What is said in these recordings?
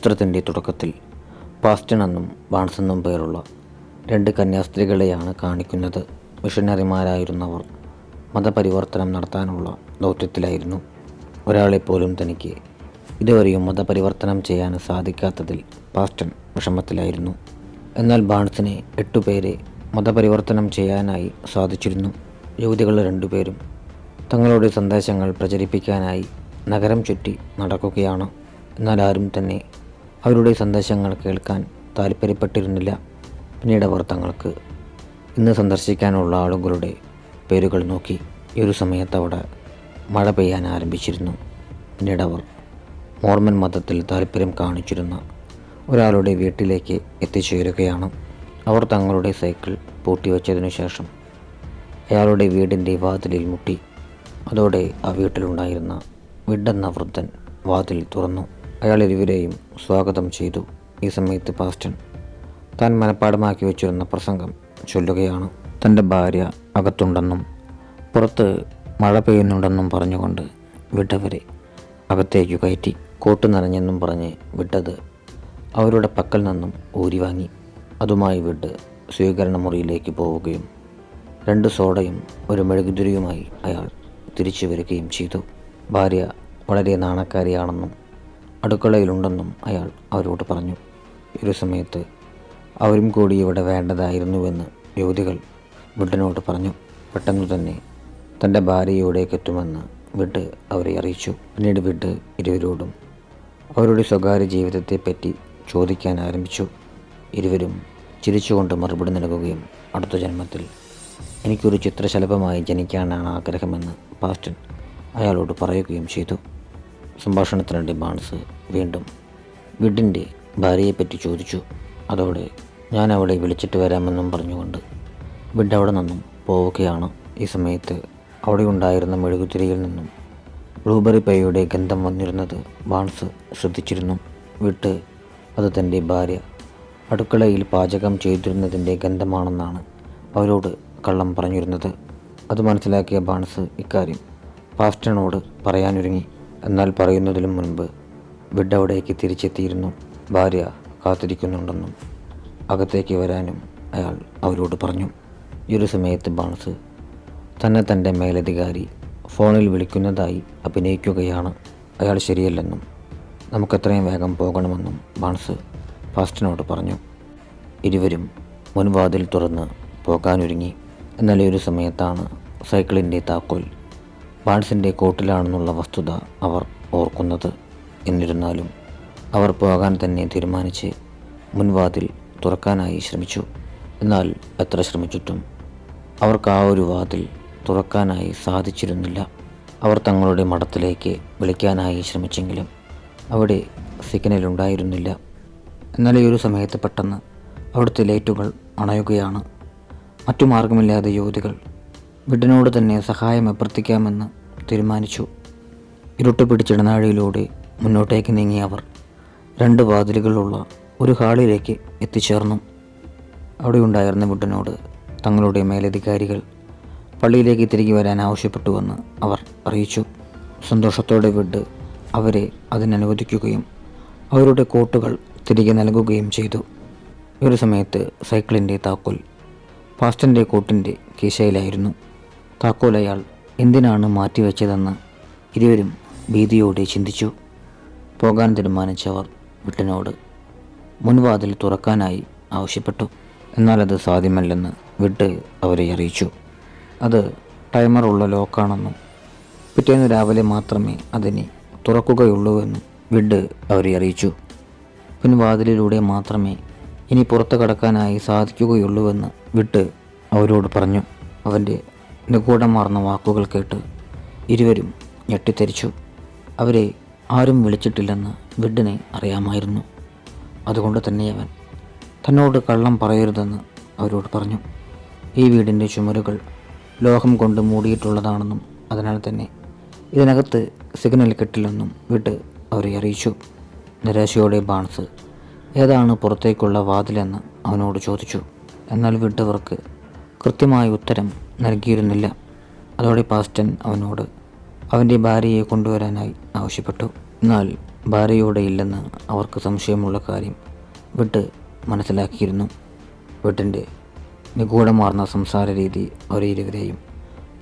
ചിത്രത്തിന്റെ തുടക്കത്തിൽ പാസ്റ്റൺ എന്നും ബാൺസ് എന്നും പേരുള്ള രണ്ട് കന്യാസ്ത്രീകളെയാണ് കാണിക്കുന്നത്. മിഷനറിമാരായിരുന്നവർ മതപരിവർത്തനം നടത്താനുള്ള ദൗത്യത്തിലായിരുന്നു. ഒരാളെപ്പോലും തനിക്ക് ഇതുവരെയും മതപരിവർത്തനം ചെയ്യാൻ സാധിക്കാത്തതിൽ പാസ്റ്റൺ വിഷമത്തിലായിരുന്നു. എന്നാൽ ബാൺസിനെ എട്ടുപേരെ മതപരിവർത്തനം ചെയ്യാനായി സാധിച്ചിരുന്നു. യുവതികൾ രണ്ടുപേരും തങ്ങളുടെ സന്ദേശങ്ങൾ പ്രചരിപ്പിക്കാനായി നഗരം ചുറ്റി നടക്കുകയാണ്. എന്നാൽ ആരും തന്നെ അവരുടെ സന്ദേശങ്ങൾ കേൾക്കാൻ താല്പര്യപ്പെട്ടിരുന്നില്ല. പിന്നീട് അവർ തങ്ങൾക്ക് ഇന്ന് സന്ദർശിക്കാനുള്ള ആളുകളുടെ പേരുകൾ നോക്കി ഈ ഒരു സമയത്ത് അവിടെ മഴ പെയ്യാൻ ആരംഭിച്ചിരുന്നു. പിന്നീട് അവർ മോർമൻ മതത്തിൽ താല്പര്യം കാണിച്ചിരുന്ന ഒരാളുടെ വീട്ടിലേക്ക് എത്തിച്ചേരുകയാണ്. അവർ തങ്ങളുടെ സൈക്കിൾ പൂട്ടിവെച്ചതിനു ശേഷം അയാളുടെ വീടിന്റെ വാതിലിൽ മുട്ടി അതോടെ ആ വീട്ടിലുണ്ടായിരുന്ന വിഡെന്ന വൃദ്ധൻ വാതിൽ തുറന്നു. അയാൾ ഇരുവരെയും സ്വാഗതം ചെയ്തു ഈ സമയത്ത് പാസ്റ്റൻ. താൻ മനഃപ്പാടമാക്കി വെച്ചിരുന്ന പ്രസംഗം ചൊല്ലുകയാണ്. തന്റെ ഭാര്യ അകത്തുണ്ടെന്നും പുറത്ത് മഴ പെയ്യുന്നുണ്ടെന്നും പറഞ്ഞുകൊണ്ട് വിട്ടവരെ അകത്തേക്ക് കയറ്റി കോട്ട് നനഞ്ഞെന്നും പറഞ്ഞ് വിട്ടത് അവരുടെ പക്കൽ നിന്നും ഊരി വാങ്ങി. അതുമായി വിട്ട് സ്വീകരണ മുറിയിലേക്ക് പോവുകയും രണ്ട് സോഡയും ഒരു മെഴുകുതിരിയുമായി അയാൾ തിരിച്ചു വരികയും ചെയ്തു. ഭാര്യ വളരെ നാണക്കാരിയാണെന്നും അടുക്കളയിലുണ്ടെന്നും അയാൾ അവരോട് പറഞ്ഞു. ഒരു സമയത്ത് അവരും കൂടി ഇവിടെ വേണ്ടതായിരുന്നുവെന്ന് യുവതികൾ വിട്ടനോട് പറഞ്ഞു. പെട്ടെന്ന് തന്നെ തന്റെ ഭാര്യയോടേക്ക് എത്തുമെന്ന് വിട്ട് അവരെ അറിയിച്ചു. പിന്നീട് വിട്ട് ഇരുവരോടും അവരുടെ സ്വകാര്യ ജീവിതത്തെപ്പറ്റി ചോദിക്കാൻ ആരംഭിച്ചു. ഇരുവരും ചിരിച്ചുകൊണ്ട് മറുപടി നൽകുകയും അടുത്ത ജന്മത്തിൽ എനിക്കൊരു ചിത്രശലഭമായി ജനിക്കാനാണ് ആഗ്രഹമെന്ന് പാസ്റ്റൻ അയാളോട് പറയുകയും ചെയ്തു. സംഭാഷണത്തിനിടെ ബാൺസ് വീണ്ടും വിഡിന്റെ ഭാര്യയെപ്പറ്റി ചോദിച്ചു. അതോടെ ഞാൻ അവളെ വിളിച്ചിട്ട് വരാമെന്നും പറഞ്ഞുകൊണ്ട് വിഡ് അവിടെ നിന്നും പോവുകയാണ്. ഈ സമയത്ത് അവിടെ ഉണ്ടായിരുന്ന മെഴുകുതിരിയിൽ നിന്നും ബ്ലൂബെറി പൈയുടെ ഗന്ധം വന്നിരുന്നത് ബാൺസ് ശ്രദ്ധിച്ചിരുന്നു. വിട്ട് അത് തന്റെ ഭാര്യ അടുക്കളയിൽ പാചകം ചെയ്തിരുന്നതിന്റെ ഗന്ധമാണെന്നാണ് അവരോട് കള്ളം പറഞ്ഞിരുന്നത്. അത് മനസ്സിലാക്കിയ ബാൺസ് ഇക്കാര്യം പാസ്റ്റനോട് പറയാനൊരുങ്ങി. എന്നാൽ പറയുന്നതിലും മുൻപ് ബിഡ് അവിടേക്ക് തിരിച്ചെത്തിയിരുന്നു ഭാര്യ കാത്തിരിക്കുന്നുണ്ടെന്നും അകത്തേക്ക് വരാനും അയാൾ അവരോട് പറഞ്ഞു. ഈ ഒരു സമയത്ത് ബാണസ് തന്നെ തന്റെ മേലധികാരി ഫോണിൽ വിളിക്കുന്നതായി അഭിനയിക്കുകയാണ്. അയാൾ ശരിയല്ലെന്നും നമുക്കെത്രയും വേഗം പോകണമെന്നും ബാണസ് ഫാസ്റ്റിനോട് പറഞ്ഞു. ഇരുവരും മുൻവാതിൽ തുറന്ന് പോകാനൊരുങ്ങി. എന്നാൽ ഈ ഒരു സമയത്താണ് സൈക്കിളിന്റെ താക്കോൽ ബാൺസിന്റെ കോട്ടിലാണെന്നുള്ള വസ്തുത അവർ ഓർക്കുന്നത്. എന്നിരുന്നാലും അവർ പോകാൻ തന്നെ തീരുമാനിച്ച് മുൻവാതിൽ തുറക്കാനായി ശ്രമിച്ചു. എന്നാൽ എത്ര ശ്രമിച്ചിട്ടും അവർക്ക് ആ ഒരു വാതിൽ തുറക്കാനായി സാധിച്ചിരുന്നില്ല. അവർ തങ്ങളുടെ മഠത്തിലേക്ക് വിളിക്കാനായി ശ്രമിച്ചെങ്കിലും അവിടെ സിഗ്നൽ ഉണ്ടായിരുന്നില്ല. എന്നാൽ ഈ ഒരു സമയത്ത് പെട്ടെന്ന് അവിടുത്തെ ലൈറ്റുകൾ അണയുകയാണ്. മറ്റു മാർഗമില്ലാതെ യുവതികൾ വിഡിനോട് തന്നെ സഹായം അഭ്യർത്ഥിക്കാമെന്ന് തീരുമാനിച്ചു. ഇരുട്ട് പിടിച്ചിടനാഴിയിലൂടെ മുന്നോട്ടേക്ക് നീങ്ങിയ അവർ രണ്ട് വാതിലുകളുള്ള ഒരു ഹാളിലേക്ക് എത്തിച്ചേർന്നു. അവിടെ ഉണ്ടായിരുന്ന വിഡനോട് തങ്ങളുടെ മേലധികാരികൾ പള്ളിയിലേക്ക് തിരികെ വരാൻ ആവശ്യപ്പെട്ടുവെന്ന് അവർ അറിയിച്ചു. സന്തോഷത്തോടെ വിഡ് അവരെ അതിനനുവദിക്കുകയും അവരുടെ കോട്ടുകൾ തിരികെ നൽകുകയും ചെയ്തു. ഒരു സമയത്ത് സൈക്കിളിന്റെ താക്കോൽ പാസ്റ്റന്റെ കോട്ടിന്റെ കീശയിലായിരുന്നു. താക്കോൽ അയാൾ എന്തിനാണ് മാറ്റിവെച്ചതെന്ന് ഇരുവരും ഭീതിയോടെ ചിന്തിച്ചു. പോകാൻ തീരുമാനിച്ചവർ വിട്ടനോട് മുൻവാതിൽ തുറക്കാനായി ആവശ്യപ്പെട്ടു. എന്നാൽ അത് സാധ്യമല്ലെന്ന് വിട്ട് അവരെ അറിയിച്ചു. അത് ടൈമർ ഉള്ള ലോക്കാണെന്നും പിറ്റേന്ന് രാവിലെ മാത്രമേ അതിനെ തുറക്കുകയുള്ളൂവെന്നും വിഡ് അവരെ അറിയിച്ചു. പിൻവാതിലിലൂടെ മാത്രമേ ഇനി പുറത്തു കടക്കാനായി സാധിക്കുകയുള്ളൂവെന്ന് വിട്ട് അവരോട് പറഞ്ഞു. അവന്റെ നിഗൂഢമാർന്ന വാക്കുകൾ കേട്ട് ഇരുവരും ഞെട്ടിത്തെരിച്ചു. അവരെ ആരും വിളിച്ചിട്ടില്ലെന്ന് വിഡിനെ അറിയാമായിരുന്നു. അതുകൊണ്ട് തന്നെ അവൻ തന്നോട് കള്ളം പറയരുതെന്ന് അവരോട് പറഞ്ഞു. ഈ വീടിന്റെ ചുമരുകൾ ലോഹം കൊണ്ട് മൂടിയിട്ടുള്ളതാണെന്നും അതിനാൽ തന്നെ ഇതിനകത്ത് സിഗ്നൽ കിട്ടില്ലെന്നും വിട്ട് അവരെ അറിയിച്ചു. നിരാശയോടെ ബാൺസ് ഏതാണ് പുറത്തേക്കുള്ള വാതിലെന്ന് അവനോട് ചോദിച്ചു. എന്നാൽ വിട്ടവർക്ക് കൃത്യമായ ഉത്തരം നൽകിയിരുന്നില്ല. അതോടെ പാസ്റ്റൻ അവനോട് അവന്റെ ഭാര്യയെ കൊണ്ടുവരാനായി ആവശ്യപ്പെട്ടു. എന്നാൽ ഭാര്യയോടെ ഇല്ലെന്ന് അവർക്ക് സംശയമുള്ള കാര്യം വിട്ട് മനസ്സിലാക്കിയിരുന്നു. വീട്ടിന്റെ നിഗൂഢമാർന്ന സംസാര രീതി അവരെ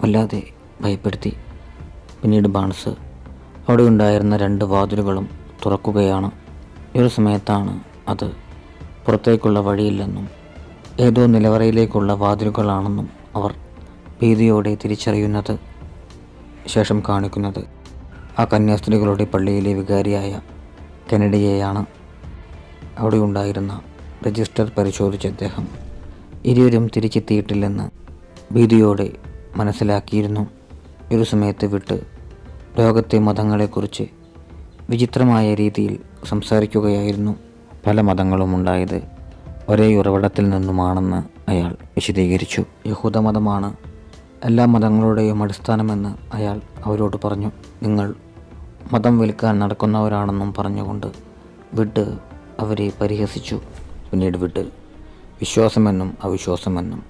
വല്ലാതെ ഭയപ്പെടുത്തി. പിന്നീട് ബാൺസ് അവിടെ ഉണ്ടായിരുന്ന രണ്ട് വാതിലുകളും തുറക്കുകയാണ്. ഈ ഒരു സമയത്താണ് അത് പുറത്തേക്കുള്ള വഴിയില്ലെന്നും ഏതോ നിലവറയിലേക്കുള്ള വാതിലുകളാണെന്നും അവർ ഭീതിയോടെ തിരിച്ചറിയുന്നത് ശേഷം കാണിക്കുന്നത് ആ കന്യാസ്ത്രീകളുടെ പള്ളിയിലെ വികാരിയായ കെനഡിയെയാണ്. അവിടെ ഉണ്ടായിരുന്ന രജിസ്റ്റർ പരിശോധിച്ച അദ്ദേഹം ഇരുവരും തിരിച്ചെത്തിയിട്ടില്ലെന്ന് ഭീതിയോടെ മനസ്സിലാക്കിയിരുന്നു. ഒരു സമയത്ത് വിട്ട് ലോകത്തെ മതങ്ങളെക്കുറിച്ച് വിചിത്രമായ രീതിയിൽ സംസാരിക്കുകയായിരുന്നു പല മതങ്ങളും ഉണ്ടായത്. ഒരേ ഉറവിടത്തിൽ നിന്നുമാണെന്ന് അയാൾ വിശദീകരിച്ചു. യഹൂദമതമാണ് എല്ലാ മതങ്ങളുടെയും അടിസ്ഥാനമെന്ന് അയാൾ അവരോട് പറഞ്ഞു. നിങ്ങൾ മതം വിൽക്കാൻ നടക്കുന്നവരാണെന്നും പറഞ്ഞുകൊണ്ട് വിട്ട് അവരെ പരിഹസിച്ചു. പിന്നീട് വിട്ട് വിശ്വാസമെന്നും അവിശ്വാസമെന്നും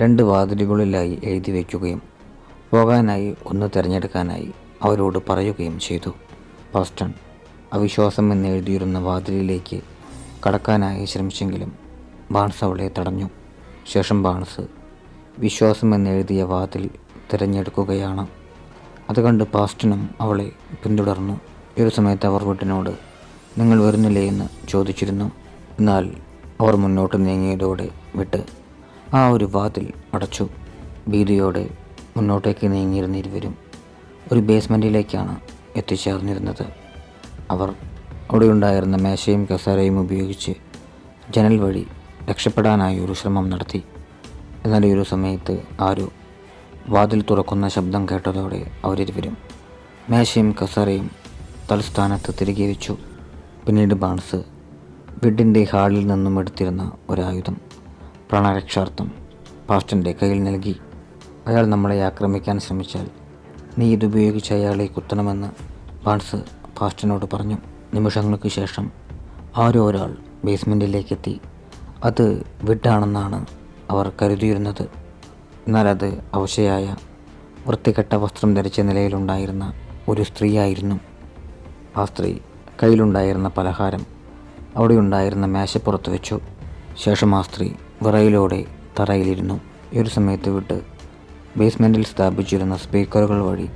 രണ്ട് വാതിലുകളിലായി എഴുതി വയ്ക്കുകയും പോകാനായി ഒന്ന് തിരഞ്ഞെടുക്കാനായി അവരോട് പറയുകയും ചെയ്തു. പാസ്റ്റൺ അവിശ്വാസം എന്ന് എഴുതിയിരുന്ന വാതിലിലേക്ക് കടക്കാനായി ശ്രമിച്ചെങ്കിലും ബാൺസ് അവളെ തടഞ്ഞു. ശേഷം ബാൺസ് വിശ്വാസം എന്നെഴുതിയ വാതിൽ തിരഞ്ഞെടുക്കുകയാണ്. അത് കണ്ട് പാസ്റ്റനും അവളെ പിന്തുടർന്നു. ഒരു സമയത്ത് അവർ വീട്ടിനോട് നിങ്ങൾ വരുന്നില്ലേ? എന്ന് ചോദിച്ചിരുന്നു. എന്നാൽ അവർ മുന്നോട്ട് നീങ്ങിയതോടെ വിട്ട് ആ ഒരു വാതിൽ അടച്ചു. ഭീതിയോടെ മുന്നോട്ടേക്ക് നീങ്ങിയിരുന്ന ഇരുവരും ഒരു ബേസ്മെന്റിലേക്കാണ് എത്തിച്ചേർന്നിരുന്നത്. അവർ അവിടെയുണ്ടായിരുന്ന മേശയും കസേരയും ഉപയോഗിച്ച് ജനൽ വഴി രക്ഷപ്പെടാനായി ഒരു ശ്രമം നടത്തി. എന്നാൽ ഈ ഒരു സമയത്ത് ആരോ വാതിൽ തുറക്കുന്ന ശബ്ദം കേട്ടതോടെ അവരിരുവരും മേശയും കസറയും തലസ്ഥാനത്ത് തിരികെ വെച്ചു. പിന്നീട് ബാൺസ് വീടിന്റെ ഹാളിൽ നിന്നും എടുത്തിരുന്ന ഒരായുധം പ്രാണരക്ഷാർത്ഥം പാസ്റ്റന്റെ കയ്യിൽ നൽകി. അയാൾ നമ്മളെ ആക്രമിക്കാൻ ശ്രമിച്ചാൽ നീ ഇതുപയോഗിച്ച് അയാളെ കുത്തണമെന്ന് ബാൺസ് പാസ്റ്റനോട് പറഞ്ഞു. നിമിഷങ്ങൾക്ക് ശേഷം ആരോ ഒരാൾ ബേസ്മെന്റിലേക്കെത്തി അത് വിട്ടാണെന്നാണ് അവർ കരുതിയിരുന്നത്. എന്നാൽ അത് അവശയായ വൃത്തികെട്ട വസ്ത്രം ധരിച്ച നിലയിലുണ്ടായിരുന്ന ഒരു സ്ത്രീയായിരുന്നു. ആ സ്ത്രീ കയ്യിലുണ്ടായിരുന്ന പലഹാരം അവിടെ ഉണ്ടായിരുന്ന മേശപ്പുറത്ത് വെച്ചു. ശേഷം ആ സ്ത്രീ വിറയിലൂടെ തറയിലിരുന്നു. ഈ ഒരു സമയത്ത് വിട്ട് ബേസ്മെന്റിൽ സ്ഥാപിച്ചിരുന്ന സ്പീക്കറുകൾ വഴി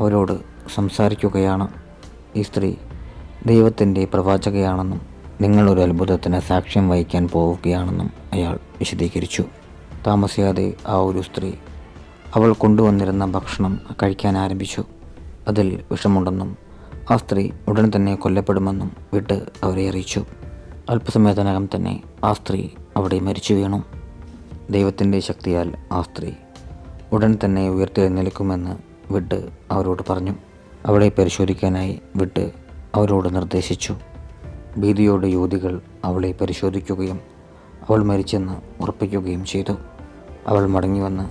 അവരോട് സംസാരിക്കുകയാണ്. ഈ സ്ത്രീ ദൈവത്തിന്റെ പ്രവാചകയാണെന്നും നിങ്ങളൊരു അത്ഭുതത്തിന് സാക്ഷ്യം വഹിക്കാൻ പോവുകയാണെന്നും അയാൾ വിശദീകരിച്ചു. താമസിയാതെ ആ ഒരു സ്ത്രീ അവൾ കൊണ്ടുവന്നിരുന്ന ഭക്ഷണം കഴിക്കാൻ ആരംഭിച്ചു. അതിൽ വിഷമുണ്ടെന്നും ആ സ്ത്രീ ഉടൻ തന്നെ കൊല്ലപ്പെടുമെന്നും വിട്ട് അവരെ അറിയിച്ചു. അല്പസമയത്തിനകം തന്നെ ആ സ്ത്രീ അവിടെ മരിച്ചു വീണു. ദൈവത്തിന്റെ ശക്തിയാൽ ആ സ്ത്രീ ഉടൻ തന്നെ ഉയർത്തെഴുന്നേൽക്കുമെന്ന് വിട്ട് അവരോട് പറഞ്ഞു. അവളെ പരിശോധിക്കാനായി വിട്ട് അവരോട് നിർദ്ദേശിച്ചു. ഭീതിയോടെ യുവതികൾ അവളെ പരിശോധിക്കുകയും അവൾ മരിച്ചെന്ന് ഉറപ്പിക്കുകയും ചെയ്തു. അവൾ മടങ്ങി വന്ന്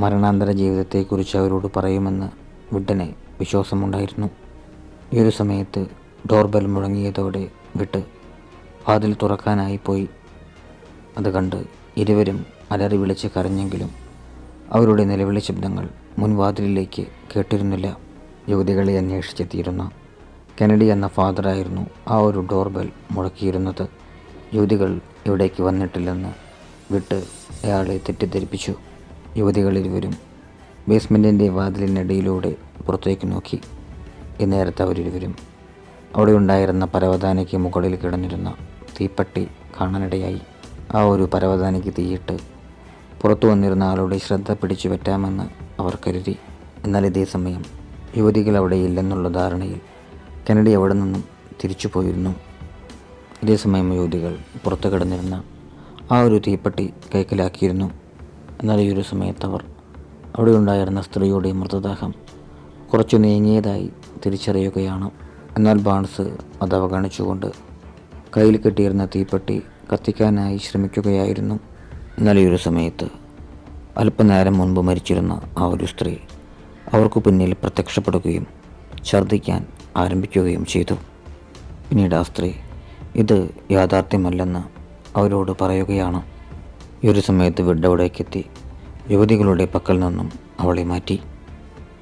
മരണാന്തര ജീവിതത്തെക്കുറിച്ച് അവരോട് പറയുമെന്ന് വിട്ടനെ വിശ്വാസമുണ്ടായിരുന്നു. ഈ ഒരു സമയത്ത് ഡോർബെൽ മുഴങ്ങിയതോടെ വിട്ട് വാതിൽ തുറക്കാനായി പോയി. അത് കണ്ട് ഇരുവരും അലറി വിളിച്ച് കരഞ്ഞെങ്കിലും അവരുടെ നിലവിളി ശബ്ദങ്ങൾ മുൻവാതിലിലേക്ക് കേട്ടിരുന്നില്ല. യുവതികളെ അന്വേഷിച്ചെത്തിയിരുന്ന കെനഡി എന്ന ഫാദറായിരുന്നു ആ ഒരു ഡോർബെൽ മുടക്കിയിരുന്നത് യുവതികൾ ഇവിടേക്ക് വന്നിട്ടില്ലെന്ന് വിട്ട് അയാളെ തെറ്റിദ്ധരിപ്പിച്ചു. യുവതികൾ ഇരുവരും ബേസ്മെന്റിന്റെ വാതിലിനിടയിലൂടെ പുറത്തേക്ക് നോക്കി. നേരത്തെ അവരിരുവരും അവിടെ ഉണ്ടായിരുന്ന പരവതാനിക്ക് മുകളിൽ കിടന്നിരുന്ന തീപ്പട്ടി കാണാനിടയായി. ആ ഒരു പരവതാനിക്ക് തീയിട്ട് പുറത്തു വന്നിരുന്ന ആളുടെ ശ്രദ്ധ പിടിച്ചു പറ്റാമെന്ന് അവർ കരുതി. എന്നാൽ ഇതേ സമയം യുവതികൾ അവിടെ ഇല്ലെന്നുള്ള ധാരണയിൽ കെനഡി അവിടെ നിന്നും തിരിച്ചു പോയിരുന്നു. ഇതേസമയം യുവതികൾ പുറത്തു കിടന്നിരുന്ന ആ ഒരു തീപ്പെട്ടി കൈക്കലാക്കിയിരുന്നു. എന്നാൽ ഈ ഒരു സമയത്ത് അവർ അവിടെ ഉണ്ടായിരുന്ന സ്ത്രീയുടെ മൃതദേഹം കുറച്ചു നീങ്ങിയതായി തിരിച്ചറിയുകയാണ്. എന്നാൽ ബാൺസ് അത് അവഗണിച്ചുകൊണ്ട് കയ്യിൽ കെട്ടിയിരുന്ന തീപ്പെട്ടി കത്തിക്കാനായി ശ്രമിക്കുകയായിരുന്നു. എന്നാൽ ഈ ഒരു സമയത്ത് അല്പനേരം മുൻപ് മരിച്ചിരുന്ന ആ ഒരു സ്ത്രീ അവർക്ക് പിന്നിൽ പ്രത്യക്ഷപ്പെടുകയും ഛർദ്ദിക്കാൻ ആരംഭിക്കുകയും ചെയ്തു. പിന്നീട് ആ സ്ത്രീ ഇത് യാഥാർത്ഥ്യമല്ലെന്ന് അവരോട് പറയുകയാണ്. ഈ ഒരു സമയത്ത് വിഡ്ഡവിടേക്കെത്തി യുവതികളുടെ പക്കൽ നിന്നും അവളെ മാറ്റി.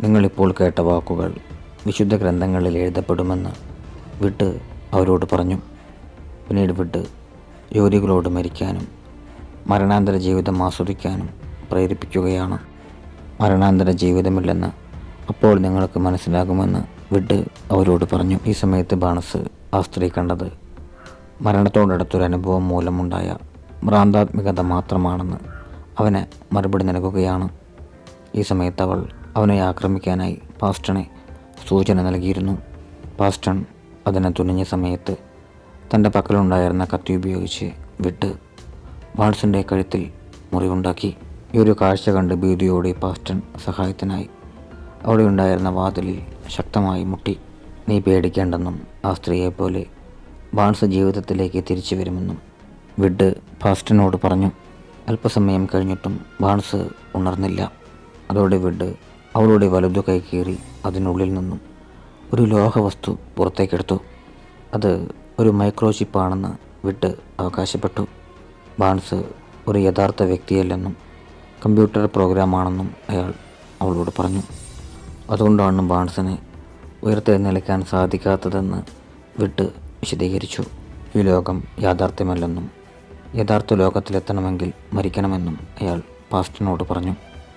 നിങ്ങളിപ്പോൾ കേട്ട വാക്കുകൾ വിശുദ്ധ ഗ്രന്ഥങ്ങളിൽ എഴുതപ്പെടുമെന്ന് വിട്ട് അവരോട് പറഞ്ഞു. പിന്നീട് വിട്ട് യുവതികളോട് മരിക്കാനും മരണാന്തര ജീവിതം ആസ്വദിക്കാനും പ്രേരിപ്പിക്കുകയാണ്. മരണാന്തര ജീവിതമില്ലെന്ന് അപ്പോൾ നിങ്ങൾക്ക് മനസ്സിലാകുമെന്ന് വിട്ട് അവരോട് പറഞ്ഞു ഈ സമയത്ത് ബാണസ് ആ സ്ത്രീ കണ്ടത് മരണത്തോടടുത്തൊരു അനുഭവം മൂലമുണ്ടായ ഭ്രാന്താത്മികത മാത്രമാണെന്ന് അവനെ മറുപടി നൽകുകയാണ്. ഈ സമയത്ത് അവൾ അവനെ ആക്രമിക്കാനായി പാസ്റ്റണെ സൂചന നൽകിയിരുന്നു. പാസ്റ്റൺ അതിനെ തുനിഞ്ഞ സമയത്ത് തന്റെ പക്കലുണ്ടായിരുന്ന കത്തി ഉപയോഗിച്ച് വിട്ട് വാൾസിന്റെ കഴുത്തിൽ മുറിവുണ്ടാക്കി. ഈ ഒരു കാഴ്ച കണ്ട് ഭീതിയോടെ പാസ്റ്റൺ സഹായത്തിനായി അവിടെ ഉണ്ടായിരുന്ന വാതിലിൽ ശക്തമായി മുട്ടി നീ പേടിക്കേണ്ടെന്നും ആ സ്ത്രീയെപ്പോലെ ബാൺസ് ജീവിതത്തിലേക്ക് തിരിച്ചു വരുമെന്നും വിഡ് ഫാസ്റ്റിനോട് പറഞ്ഞു. അല്പസമയം കഴിഞ്ഞിട്ടും ബാൺസ് ഉണർന്നില്ല. അതോടെ വിഡ് അവളുടെ വലുതു കൈ കീറി അതിനുള്ളിൽ നിന്നും ഒരു ലോഹവസ്തു പുറത്തേക്കെടുത്തു. അത് ഒരു മൈക്രോ ചിപ്പാണെന്ന് വിട്ട് അവകാശപ്പെട്ടു. ബാൺസ് ഒരു യഥാർത്ഥ വ്യക്തിയല്ലെന്നും കമ്പ്യൂട്ടർ പ്രോഗ്രാമാണെന്നും അയാൾ അവളോട് പറഞ്ഞു. അതുകൊണ്ടാണ് ബാൺസിന് ഉയർത്തെഴുന്നേൽക്കാൻ സാധിക്കാത്തതെന്ന് വിട്ട് വിശദീകരിച്ചു. ഈ ലോകം യാഥാർത്ഥ്യമല്ലെന്നും യഥാർത്ഥ ലോകത്തിലെത്തണമെങ്കിൽ മരിക്കണമെന്നും അയാൾ പാസ്റ്റിനോട് പറഞ്ഞു.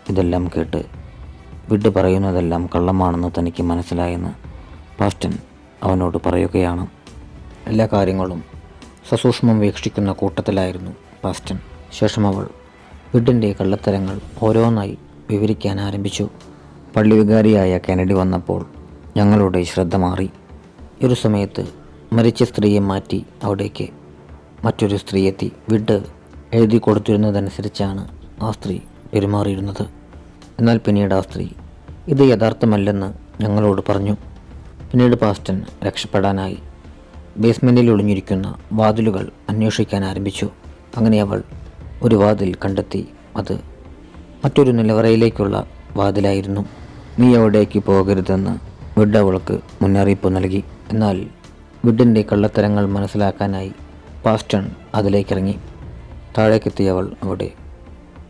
ഇതെല്ലാം കേട്ട് വിട്ട് പറയുന്നതെല്ലാം കള്ളമാണെന്ന് തനിക്ക് മനസ്സിലായെന്ന് പാസ്റ്റൻ അവനോട് പറയുകയാണ്. എല്ലാ കാര്യങ്ങളും സസൂക്ഷ്മം വീക്ഷിക്കുന്ന കൂട്ടത്തിലായിരുന്നു പാസ്റ്റൻ. ശേഷം അവൾ വിഡിന്റെ കള്ളത്തരങ്ങൾ ഓരോന്നായി വിവരിക്കാൻ ആരംഭിച്ചു. പള്ളി വികാരിയായ കെനഡി വന്നപ്പോൾ ഞങ്ങളുടെ ശ്രദ്ധ മാറി. ഒരു സമയത്ത് മരിച്ച സ്ത്രീയെ മാറ്റി അവിടേക്ക് മറ്റൊരു സ്ത്രീ എത്തി വിട്ട് എഴുതി കൊടുത്തിരുന്നതനുസരിച്ചാണ് ആ സ്ത്രീ പെരുമാറിയിരുന്നത്. എന്നാൽ പിന്നീട് ആ സ്ത്രീ ഇത് യഥാർത്ഥമല്ലെന്ന് ഞങ്ങളോട് പറഞ്ഞു. പിന്നീട് പാസ്റ്റൻ രക്ഷപ്പെടാനായി ബേസ്മെന്റിൽ ഒളിഞ്ഞിരിക്കുന്ന വാതിലുകൾ അന്വേഷിക്കാൻ ആരംഭിച്ചു. അങ്ങനെ അവൾ ഒരു വാതിൽ കണ്ടെത്തി. അത് മറ്റൊരു നിലവറയിലേക്കുള്ള വാതിലായിരുന്നു. നീ അവിടേക്ക് പോകരുതെന്ന് വിഡ് അവൾക്ക് മുന്നറിയിപ്പ് നൽകി. എന്നാൽ വിഡിന്റെ കള്ളത്തരങ്ങൾ മനസ്സിലാക്കാനായി പാസ്റ്റൺ അതിലേക്കിറങ്ങി. താഴേക്കെത്തിയവൾ അവിടെ.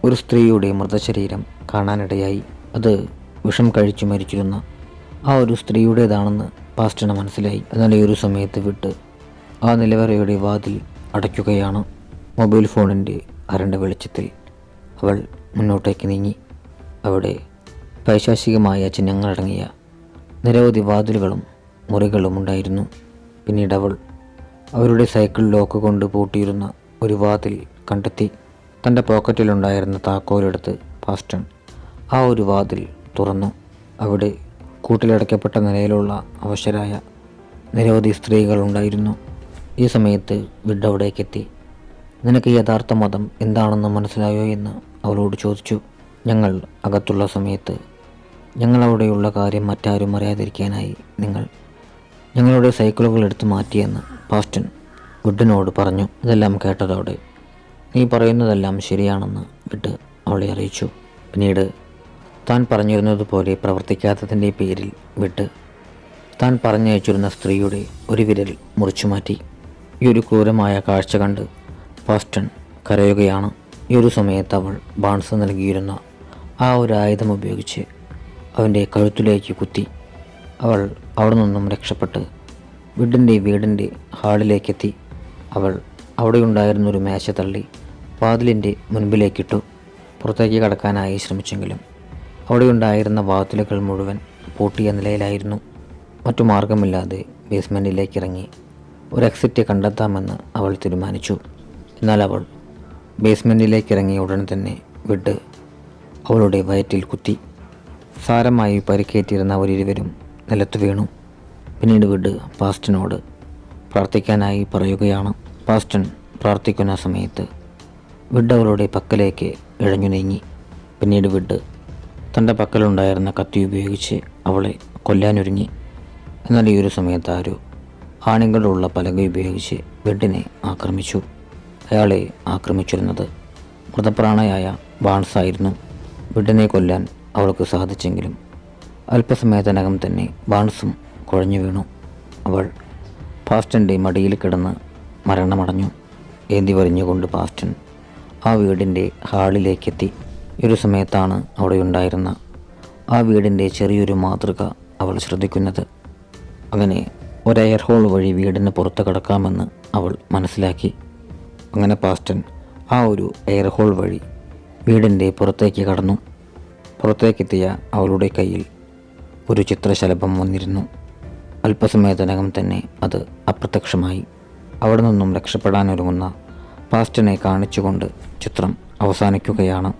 ഒരു സ്ത്രീയുടെ മൃതശരീരം കാണാനിടയായി. അത് വിഷം കഴിച്ചു മരിച്ചിരുന്ന ആ ഒരു സ്ത്രീയുടേതാണെന്ന് പാസ്റ്റണ് മനസ്സിലായി. എന്നാൽ ഈ ഒരു സമയത്ത് വിട്ട് ആ നിലവറയുടെ വാതിൽ അടയ്ക്കുകയാണ്. മൊബൈൽ ഫോണിന്റെ അരണ്ട വെളിച്ചത്തിൽ അവൾ മുന്നോട്ടേക്ക് നീങ്ങി. അവിടെ പൈശാചികമായ ചിഹ്നങ്ങളടങ്ങിയ നിരവധി വാതിലുകളും മുറികളും ഉണ്ടായിരുന്നു. പിന്നീട് അവൾ അവരുടെ സൈക്കിൾ ലോക്ക് കൊണ്ട് പൂട്ടിയിരുന്ന ഒരു വാതിൽ കണ്ടെത്തി. തന്റെ പോക്കറ്റിലുണ്ടായിരുന്ന താക്കോലെടുത്ത് പാസ്റ്റൺ ആ ഒരു വാതിൽ തുറന്നു. അവിടെ കൂട്ടിലടയ്ക്കപ്പെട്ട നിലയിലുള്ള അവശരായ നിരവധി സ്ത്രീകൾ ഉണ്ടായിരുന്നു. ഈ സമയത്ത് വിഡ് അവിടേക്കെത്തി നിനക്ക് യഥാർത്ഥ മതം എന്താണെന്ന് മനസ്സിലായോ? എന്ന് അവളോട് ചോദിച്ചു. ഞങ്ങൾ അകത്തുള്ള സമയത്ത് ഞങ്ങളവിടെയുള്ള കാര്യം മറ്റാരും അറിയാതിരിക്കാനായി നിങ്ങൾ ഞങ്ങളുടെ സൈക്കിളുകൾ എടുത്തു മാറ്റിയെന്ന് പാസ്റ്റൻ ഗുഡിനോട് പറഞ്ഞു. ഇതെല്ലാം കേട്ടതോടെ നീ പറയുന്നതെല്ലാം ശരിയാണെന്ന് വിട്ട് അവളെ അറിയിച്ചു. പിന്നീട് താൻ പറഞ്ഞിരുന്നതുപോലെ പ്രവർത്തിക്കാത്തതിന്റെ പേരിൽ വിട്ട് താൻ പറഞ്ഞയച്ചിരുന്ന സ്ത്രീയുടെ ഒരു വിരൽ മുറിച്ചു മാറ്റി. ഈ ഒരു ക്രൂരമായ കാഴ്ച കണ്ട് പാസ്റ്റൺ കരയുകയാണ്. ഈ ഒരു സമയത്ത് അവൾ ബാൺസ് നൽകിയിരുന്ന ആ ഒരു ആയുധം ഉപയോഗിച്ച് അവന്റെ കഴുത്തിലേക്ക് കുത്തി. അവൾ അവിടെ നിന്നും രക്ഷപ്പെട്ട് വീടിന്റെ വീടിന്റെ ഹാളിലേക്കെത്തി. അവൾ അവിടെയുണ്ടായിരുന്നൊരു മേശ തള്ളി വാതിലിന്റെ മുൻപിലേക്കിട്ടു. പുറത്തേക്ക് കടക്കാനായി ശ്രമിച്ചെങ്കിലും അവിടെയുണ്ടായിരുന്ന വാതിലുകൾ മുഴുവൻ പൂട്ടിയ നിലയിലായിരുന്നു. മറ്റു മാർഗമില്ലാതെ ബേസ്മെന്റിലേക്ക് ഇറങ്ങി ഒരു എക്സിറ്റ് കണ്ടെത്താമെന്ന് അവൾ തീരുമാനിച്ചു. എന്നാൽ അവൾ ബേസ്മെന്റിലേക്ക് ഇറങ്ങിയ ഉടൻ തന്നെ വിട്ട് അവളുടെ വയറ്റിൽ കുത്തി. സാരമായി പരിക്കേറ്റിരുന്ന അവരിരുവരും നിലത്ത് വീണു. പിന്നീട് വിട്ട് പാസ്റ്റനോട് പ്രാർത്ഥിക്കാനായി പറയുകയാണ്. പാസ്റ്റൻ പ്രാർത്ഥിക്കുന്ന സമയത്ത് വിഡ് അവളുടെ പക്കലേക്ക് ഇഴഞ്ഞു നീങ്ങി. പിന്നീട് വിഡ് തന്റെ പക്കലുണ്ടായിരുന്ന കത്തി ഉപയോഗിച്ച് അവളെ കൊല്ലാനൊരുങ്ങി. എന്നാൽ ഈ ഒരു സമയത്ത് ആരോ ആണികളുള്ള പലക ഉപയോഗിച്ച് വെഡിനെ ആക്രമിച്ചു. അയാളെ ആക്രമിച്ചിരുന്നത് മൃതപ്രാണയായ ബാൺസായിരുന്നു വെഡിനെ കൊല്ലാൻ അവൾക്ക് സാധിച്ചെങ്കിലും അല്പസമയത്തിനകം തന്നെ ബാൺസും കുഴഞ്ഞു വീണു. അവൾ പാസ്റ്റന്റെ മടിയിൽ കിടന്ന് മരണമടഞ്ഞു. ഏന്തി പാസ്റ്റൻ ആ വീടിന്റെ ഹാളിലേക്കെത്തി. ഒരു സമയത്താണ് അവിടെ ഉണ്ടായിരുന്ന ആ വീടിന്റെ ചെറിയൊരു മാതൃക അവൾ ശ്രദ്ധിക്കുന്നത്. അങ്ങനെ ഒരു എയർ ഹോൾ വഴി വീടിന് പുറത്ത് കടക്കാമെന്ന് അവൾ മനസ്സിലാക്കി. അങ്ങനെ പാസ്റ്റൻ ആ ഒരു എയർ ഹോൾ വഴി വീടിന്റെ പുറത്തേക്ക് കടന്നു. പുറത്തേക്കെത്തിയ അവളുടെ കയ്യിൽ ഒരു ചിത്രശലഭം വന്നിരുന്നു. അല്പസമയത്തിനകം തന്നെ അത് അപ്രത്യക്ഷമായി. അവിടെ നിന്നും രക്ഷപ്പെടാനൊരുങ്ങുന്ന പാസ്റ്റിനെ കാണിച്ചുകൊണ്ട് ചിത്രം അവസാനിക്കുകയാണ്.